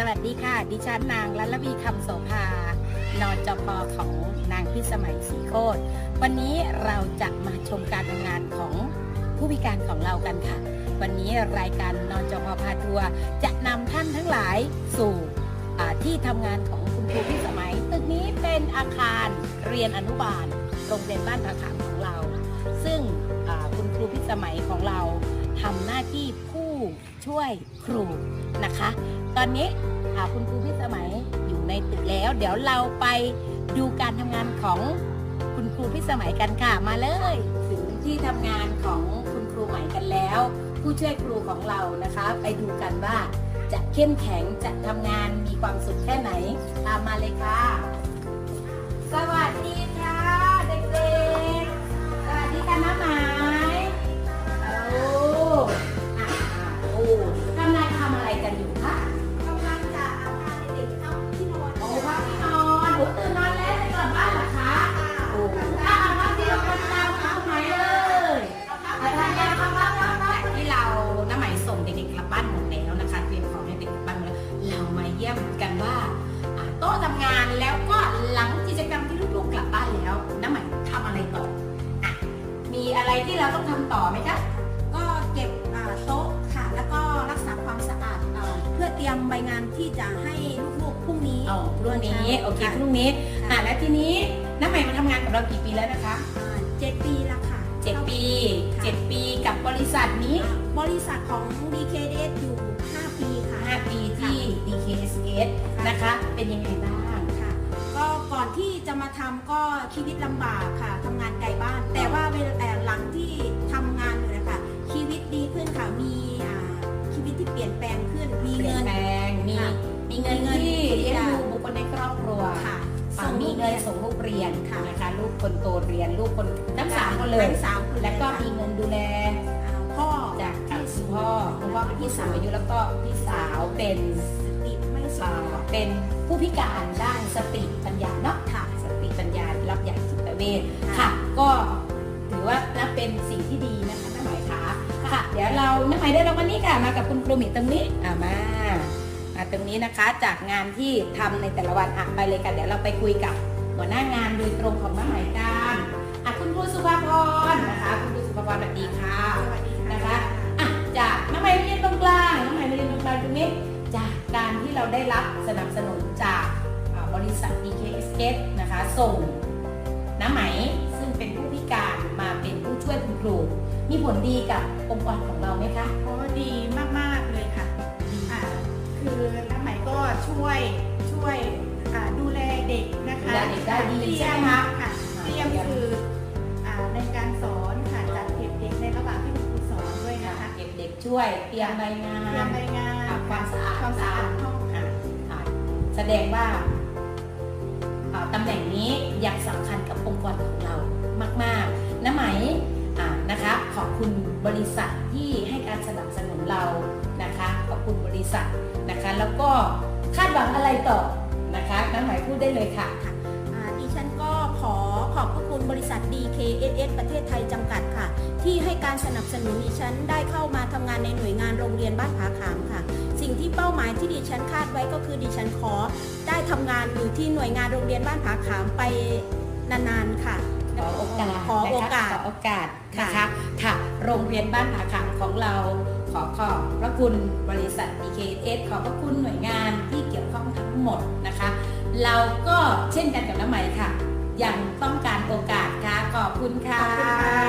สวัสดีค่ะ ดิฉันนางลัลวีคำโสภานอจพของนางพิสมัยศรีโคตรวันนี้เราจะมาชมการทำงานของผู้พิการของเรากันค่ะ วันนี้รายการนอจพพาทัวร์จะนำท่านทั้งหลายสู่ที่ทำงานของคุณครูพิสมัย ตึกนี้เป็นอาคารเรียนอนุบาลโรงเรียนบ้านผาขามของเรา ซึ่งคุณครูพิสมัยของ ช่วยครูนะคะ ตอนนี้คุณครูพิสมัยอยู่ในตึกแล้ว เดี๋ยวเราไปดูการทำงานของคุณครูพิสมัยกันค่ะมาเลยถึงที่ทำงานของคุณครูใหม่กันแล้ว ผู้ช่วยครูของเรานะคะ ไปดูกันว่าจะเข้มแข็งจะทำงานมีความสุขแค่ไหน ตามมาเลยค่ะ อ่าโต๊ะทำงานแล้วก็หลังกิจกรรมที่ลูกๆกลับบ้านแล้ว น้าไหมทำอะไรต่ออะมีอะไรที่เราต้องทำต่อไหมคะก็เก็บอ่าโต๊ะค่ะ แล้วก็รักษาความสะอาดอ่าเพื่อเตรียมใบงานที่จะให้ลูกๆพรุ่งนี้อ๋อพรุ่งนี้โอเคค่ะพรุ่งนี้อะแล้วทีนี้น้าใหม่มาทำงานกับเรากี่ปีแล้วนะคะอ่าเจ็ดปีแล้วค่ะเจ็ดปีเจ็ดปีกับบริษัทนี้อ่าบริษัทของ DKDS อยู่ 5 ปีค่ะ ห้าปีที่ DKSS นะคะ เป็นยังไงบ้างค่ะก็ก่อน ที่จะมาทำก็ชีวิตลำบากค่ะทำงานไกลบ้าน แต่ว่าเวลาแต่หลังที่ทำงานอยู่นะคะชีวิตดีขึ้นค่ะมีอ่าชีวิตที่เปลี่ยนแปลงขึ้นมีเปลี่ยเงินนแปลงมีค่ะมีเงินมีเงินที่ที่เลี้ยงจะดูบุคคลในครอบครัวค่ะอะมีเงินส่งลูกเรียนค่ะนะคะลูกคนโตเรียนลูกคนทั้งสามคนเลยทั้งสามคนแล้วก็เยมีค่ะเงินดูแลอ่าพ่อจากกับคุณพ่อคุณพ่อเป็นพี่สาวอายุแล้วก็พี่สาวเป็นติดไม่สอ่ามเป็นผู้พิการด้านสติปัญญาเนาะ อย่างจิตเวชค่ะค่ะ ก็ถือว่านับเป็นสิ่งที่ดีนะคะน้าหมายคะค่ะ เดี๋ยวเราน้าหมายได้รางวัลนี้ค่ะมากับคุณครูหมีตรงนี้อ่ามามาตรงนี้นะคะจากงานที่ทำในแต่ละวันอะไปเลยค่ะเดี๋ยวเราไปคุยกับหัวหน้างานโดยตรงของน้าหมายกันอะคุณครูสุภาพรนะคะคุณครูสุภาพรสวัสดีค่ะสวัสดีนะคะอะจากน้ำมันเรียนตรงกลางน้ำมันเรียนตรงกลางตรงนี้จากการที่เราได้รับสนับสนุนจากอ่าบริษัท DKSS นะคะส่ง น้ำไหมซึ่งเป็นผู้พิการมาเป็นผู้ช่วยคุณครู มีผลดีกับองค์กรของเราไหมคะโอ้ดีมากๆเลยค่ะอ่าคือน้ำไหมก็ช่วยช่วยอ่าดูแลเด็กนะคะดูแลเด็กได้ดีเตรีใช่ยไหมมคะค่ะเตรียมคืออ่าในการสอนค่ะจัดเก็บเด็กในระหว่างที่คุณครูสอนด้วยค่ะนะคะเก็บเด็กช่วยเตรียมรายงาเตรียนมรายงานอ่าความสะอาดความสะอาดห้องค่ะอ่าแสดงว่าอ่า ตำแหน่งนี้ยังสำคัญกับองค์กรของเรามากๆนะไหมอ่านะคะขอบคุณบริษัทที่ให้การสนับสนุนเรานะคะขอบคุณบริษัทนะคะแล้วก็คาดหวังอะไรต่อนะคะน้าหมายพูดได้เลยค่ะ ฉันก็ขอขอบพระคุณบริษัท DKSS ประเทศไทยจำกัดค่ะ ที่ให้การสนับสนุนดิฉันได้เข้ามาทำงานในหน่วยงานโรงเรียนบ้านผาขามค่ะ สิ่งที่เป้าหมายที่ดิฉันคาดไว้ก็คือดิฉันขอได้ทำงานอยู่ที่หน่วยงานโรงเรียนบ้านผาขามไปนานๆค่ะขอโอกาสขอโอกาสนะคะขอโอกาสนะคะค่ะค่ะ โรงเรียนบ้านผาขามของเราขอขอบพระคุณบริษัท DKS ขอบพระคุณหน่วยงานที่เกี่ยวข้องทั้งหมดนะคะ เราก็เช่นกันกับน้ำใหม่ค่ะ ยังต้องการโอกาสค่ะ ขอบคุณค่ะ